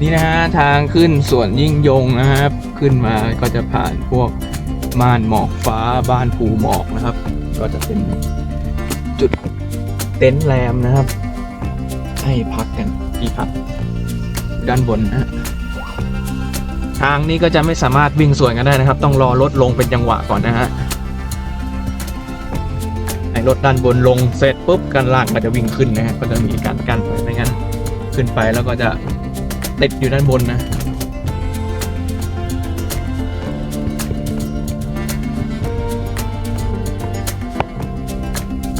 นี่นะฮะทางขึ้นสวนยิ่งยงนะครับ ขึ้นมาก็จะผ่านพวกม่านหมอกฟ้าบ้านภูหมอกนะครับ ก็จะเป็นจุดเต็นท์แรมนะครับ ให้พักกันที่พักด้านบนนะฮะทางนี้ก็จะไม่สามารถวิ่งสวนกันได้นะครับ ต้องรอรถลงเป็นจังหวะก่อนนะฮะให้รถด้านบนลงเสร็จปุ๊บกันล่างก็จะวิ่งขึ้นนะฮะก็จะมีการกั้นไว้ไม่งั้นขึ้นไปแล้วก็จะ ติดอยู่ด้านบนนะ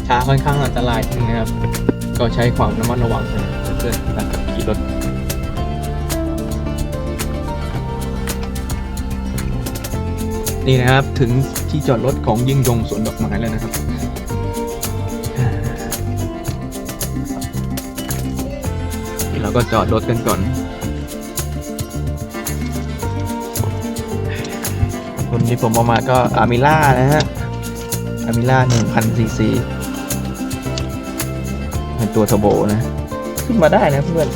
ช้าค่อนข้างอันตรายนิดนึงนะครับ ก็ใช้ความระมัดระวังนะเพื่อนๆการขับขี่รถนี่นะครับถึงที่จอดรถของยิ่งยงสวนดอกไม้แล้วนะครับทีเราก็จอดรถกันก่อน รุ่นที่ผมเอามาก็อามิล่านะฮะอามิล่า1,000ซีซีเป็นตัวเทอร์โบนะ ขึ้นมาได้นะเพื่อน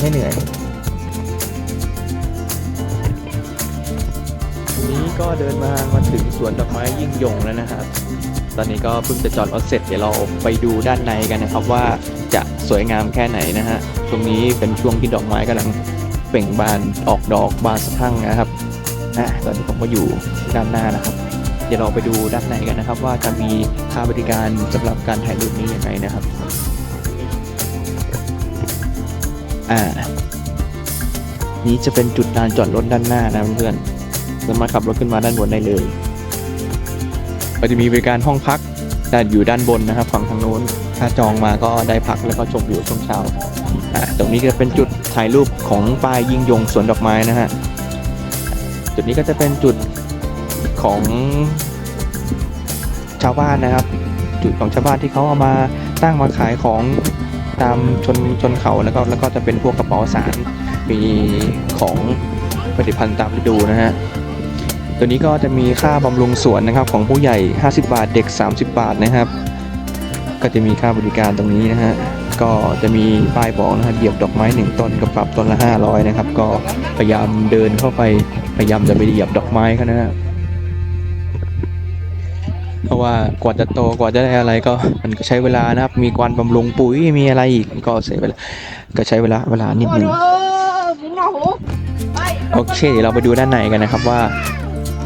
ไม่เหนื่อยวันนี้ก็เดินมามาถึงสวนดอกไม้ยิ่งยงแล้วนะครับ ตอนนี้ก็เพิ่งจะจอดรถเสร็จ เดี๋ยวเราไปดูด้านในกันนะครับว่าจะสวยงามแค่ไหนนะฮะช่วงนี้เป็นช่วงที่ดอกไม้กำลังเปล่งบานออกดอกบานสะพรั่งนะครับ อะตอนนี้ผมก็อยู่ด้านหน้านะครับ เดี๋ยวเราไปดูด้านในกันนะครับ ว่าจะมีค่าบริการสำหรับการถ่ายรูปนี้ยังไงนะครับ อ่า นี้จะเป็นจุดลานจอดรถด้านหน้านะเพื่อนๆสามารถขับรถขึ้นมาด้านบนได้เลยก็จะมีบริการห้องพักแต่อยู่ด้านบนนะครับ ฝั่งทางโน้น ถ้าจองมาก็ได้พักแล้วก็ชมวิวช่วงเช้าอ่าตรงนี้ก็เป็นจุดถ่ายรูปของป้ายยิ่งยงสวนดอกไม้นะฮะ จุดนี้ก็จะเป็นจุดของชาวบ้านนะครับ จุดของชาวบ้านที่เขาเอามาตั้งมาขายของตามชนชนเขาแล้วก็แล้วก็จะเป็นพวกกระเป๋าสารมีของผลิตภัณฑ์ตามฤดูนะฮะตัวนี้ก็จะมีค่าบำรุงสวนนะครับของผู้ใหญ่ 50 บาทเด็ก 30 บาทนะครับ ก็จะมีค่าบริการตรงนี้นะฮะ ก็จะมีป้ายบอกนะครับเหยียบดอกไม้หนึ่งต้นก็ปรับต้นละ500นะครับ ก็พยายามเดินเข้าไปพยายามจะไปเหยียบดอกไม้เขานะฮะเพราะว่ากว่าจะโตกว่าจะได้อะไรก็มันก็ใช้เวลานะครับ มีการบำรุงปุ๋ยมีอะไรอีกก็เสียเวลาก็ใช้เวลาเวลานิดนึงโอเคเดี๋ยวเราไปดูด้านในกันนะครับว่า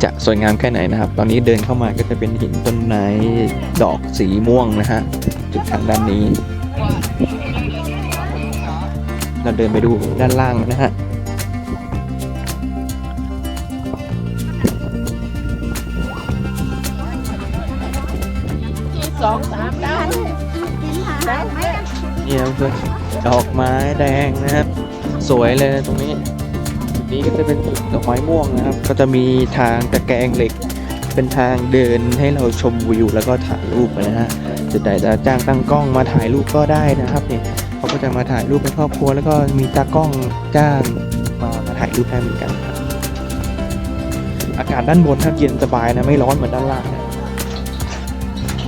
จะสวยงามแค่ไหนนะครับ ตอนนี้เดินเข้ามาก็จะเป็นหินต้นไม้ดอกสีม่วงนะฮะจุดทางด้านนี้ เราเดินไปดูด้านล่างนะฮะสองสามเก้านี่นะเพื่อนดอกไม้แดงนะครับ สวยเลยตรงนี้จุดนี้ก็จะเป็นจุดดอกไม้ม่วงนะครับ ก็จะมีทางตะแกรงเหล็ก เป็นทางเดินให้เราชมวิวแล้วก็ถ่ายรูปนะฮะจุดไหนจะจ้างตั้งกล้องมาถ่ายรูปก็ได้นะครับเนี่ยเขาก็จะมาถ่ายรูปเป็นครอบครัว แล้วก็มีตากล้องจ้างมามาถ่ายรูปให้เหมือนกันครับอากาศด้านบนถ้าเย็นสบายนะไม่ร้อนเหมือนด้านล่างนะ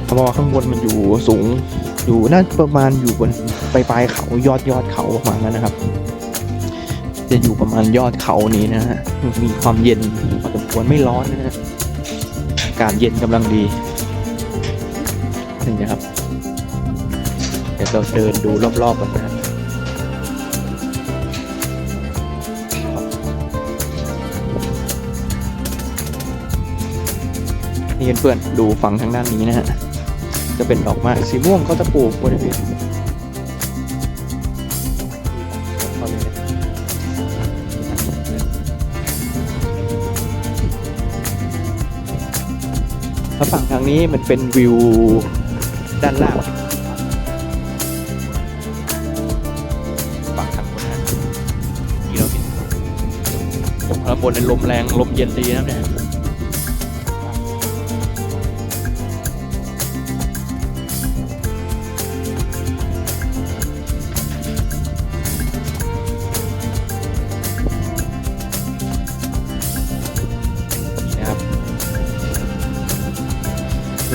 เพราะว่าข้างบนมันอยู่สูงอยู่น่าประมาณอยู่บนปลายปลายเขายอดยอดเขาประมาณนั้นนะครับ จะอยู่ประมาณยอดเขานี้นะฮะมีความเย็นพอสมควรไม่ร้อนนะฮะากาศเย็นกำลังดีนี่นะครับ เดี๋ยวเราเดินดูรอบๆกันนะฮะนี่เพื่อนๆดูฝั่งทางด้านนี้นะฮะ จะเป็นดอกไม้สีม่วงเขาจะปลูกบริเวณ แล้วฝั่งทางนี้มันเป็นวิวด้านล่างฝั่งทางบนนะที่เราเห็นข้างบนเป็นลมแรงลมเย็นดีนะเนี่ย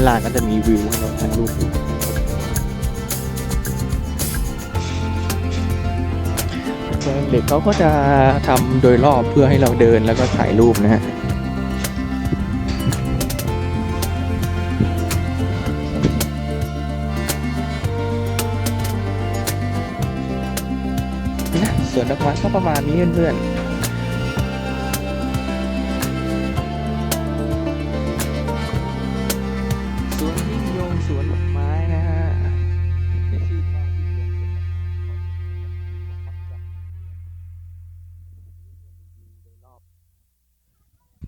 ลานก็จะมีวิวให้เราถ่ายรูปเหล็กเขาก็จะทำโดยรอบเพื่อให้เราเดินแล้วก็ถ่ายรูปนะฮะนะสวนดอกไม้ก็ประมาณนี้เพื่อนๆ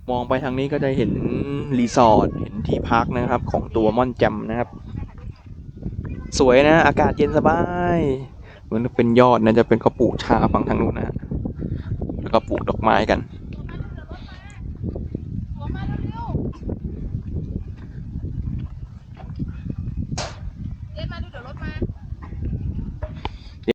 มองไปทางนี้ก็จะเห็นรีสอร์ทเห็นที่พักนะครับ ของตัวม่อนจมนะครับ สวยนะ อากาศเย็นสบายเหมือนเป็นยอดนะจะเป็นเขาปลูกชาฝั่งทางนู้นนะแล้วก็ปลูกดอกไม้กัน